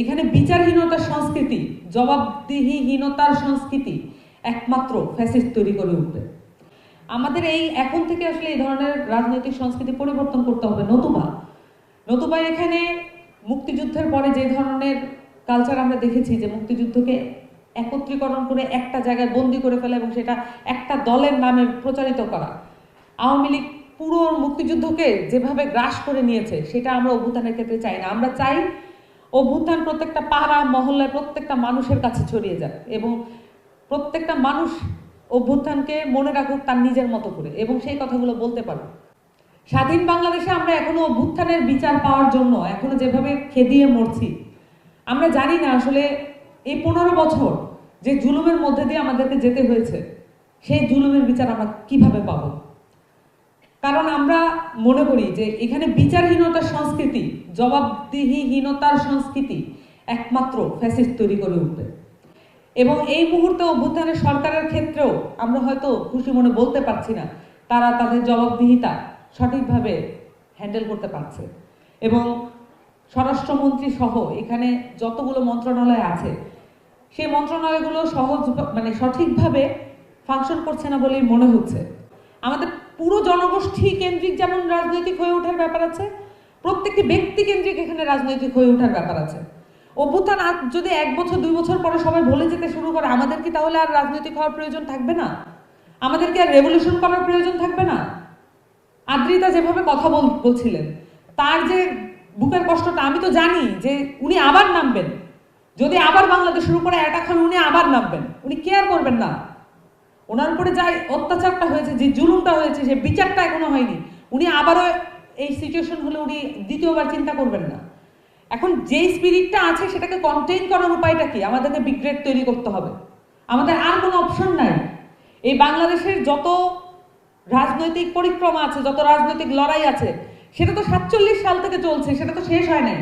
এখানে বিচারহীনতার সংস্কৃতি, জবাবদিহিহীনতার সংস্কৃতি একমাত্র ফ্যাসিস্ট তৈরি করে উঠবে। আমাদের এই এখন থেকে আসলে এই ধরনের রাজনৈতিক সংস্কৃতি পরিবর্তন করতে হবে নতুবা। নতুবা এখানে মুক্তিযুদ্ধের পরে যে ধরনের কালচার আমরা দেখেছি যে মুক্তিযুদ্ধকে একত্রীকরণ করে একটা জায়গায় বন্দি করে ফেলা এবং সেটা একটা দলের নামে প্রচারিত করা, আওয়ামী লীগ পুরো মুক্তিযুদ্ধকে যেভাবে গ্রাস করে নিয়েছে, সেটা আমরা অভ্যুত্থানের ক্ষেত্রে চাই না। আমরা চাই অভ্যুত্থান প্রত্যেকটা পাড়া মহল্লায় প্রত্যেকটা মানুষের কাছে ছড়িয়ে যাক এবং প্রত্যেকটা মানুষ অভ্যুত্থানকে মনে রাখুক তার নিজের মতো করে এবং সেই কথাগুলো বলতে পারুক। স্বাধীন বাংলাদেশে আমরা এখনও অভ্যুত্থানের বিচার পাওয়ার জন্য, এখনও যেভাবে খেদিয়ে মরছি, আমরা জানি না আসলে এই পনেরো বছর যে জুলুমের মধ্যে দিয়ে আমাদেরকে যেতে হয়েছে, সেই জুলুমের বিচার আমরা কীভাবে পাবো? কারণ আমরা মনে করি যে এখানে বিচারহীনতার সংস্কৃতি, জবাবদিহিহীনতার সংস্কৃতি একমাত্র ফ্যাসিস্ট তৈরি করে উঠবে। এবং এই মুহূর্তে অভ্যুত্থানের সরকারের ক্ষেত্রেও আমরা হয়তো খুশি মনে বলতে পারছি না, তারা তাদের জবাবদিহিতা সঠিকভাবে হ্যান্ডেল করতে পারছে। এবং স্বরাষ্ট্রমন্ত্রী সহ এখানে যতগুলো মন্ত্রণালয় আছে, সেই মন্ত্রণালয়গুলো সহজ মানে সঠিকভাবে ফাংশন করছে না বলেই মনে হচ্ছে। আমাদের পুরো জনগোষ্ঠী কেন্দ্রিক যেমন রাজনৈতিক হয়ে ওঠার ব্যাপার আছে, প্রত্যেকটি ব্যক্তি কেন্দ্রিক এখানে রাজনৈতিক হয়ে ওঠার ব্যাপার আছে। অভ্যুত্থান আজ যদি এক বছর, দুই বছর পরে সবাই বলে যেতে শুরু করে, আমাদের কি তাহলে আর রাজনৈতিক হওয়ার প্রয়োজন থাকবে না? আমাদেরকে আর রেভলিউশন করার প্রয়োজন থাকবে না? আদ্রিতা যেভাবে কথা বল, বলছিলেন, তার যে বুকের কষ্টটা আমি তো জানি যে উনি আবার নামবেন। যদি আবার বাংলাদেশ শুরু করে অ্যাটাক হয়, উনি আবার নামবেন। উনি কেয়ার করবেন না। ওনার উপরে যা অত্যাচারটা হয়েছে, যে জুলুমটা হয়েছে, সে বিচারটা এখনও হয়নি, উনি আবারও এই সিচুয়েশন হলে উনি দ্বিতীয়বার চিন্তা করবেন না। এখন যেই স্পিরিটটা আছে, সেটাকে কন্টেইন করার উপায়টা কি? আমাদেরকে বিগ্রেড তৈরি করতে হবে। আমাদের আর কোনো অপশন নাই। এই বাংলাদেশের যত রাজনৈতিক পরিক্রমা আছে, যত রাজনৈতিক লড়াই আছে, সেটা তো সাতচল্লিশ সাল থেকে চলছে, সেটা তো শেষ হয় নাই।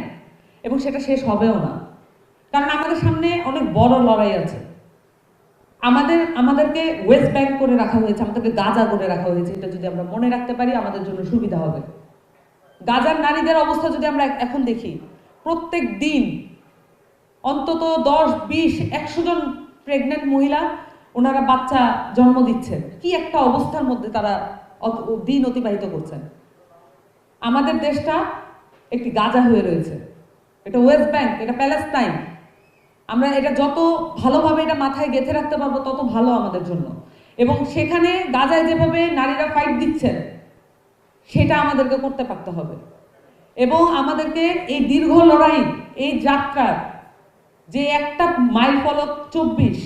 এবং সেটা শেষ হবেও না। কারণ আমাদের সামনে অনেক বড় লড়াই আছে। আমাদের, আমাদেরকে ওয়েস্ট ব্যাংক করে রাখা হয়েছে, আমাদেরকে গাজা করে রাখা হয়েছে, এটা যদি আমরা মনে রাখতে পারি, আমাদের জন্য সুবিধা হবে। গাজার নারীদের অবস্থা যদি আমরা এখন দেখি, প্রত্যেক দিন অন্তত দশ, বিশ, একশো জন প্রেগনেন্ট মহিলা, ওনারা বাচ্চা জন্ম দিচ্ছেন। কি একটা অবস্থার মধ্যে তারা দিন অতিবাহিত করছেন। আমাদের দেশটা একটি গাজা হয়ে রয়েছে। এটা ওয়েস্ট ব্যাংক, এটা প্যালেস্তাইন। আমরা এটা যত ভালোভাবে এটা মাথায় গেঁথে রাখতে পারব, তত ভালো আমাদের জন্য। এবং সেখানে গাজায় যেভাবে নারীরা ফাইট দিচ্ছেন, সেটা আমাদেরকে করতে পারতে হবে। এবং আমাদেরকে এই দীর্ঘ লড়াই, এই যাত্রার যে একটা মাইল ফলক চব্বিশ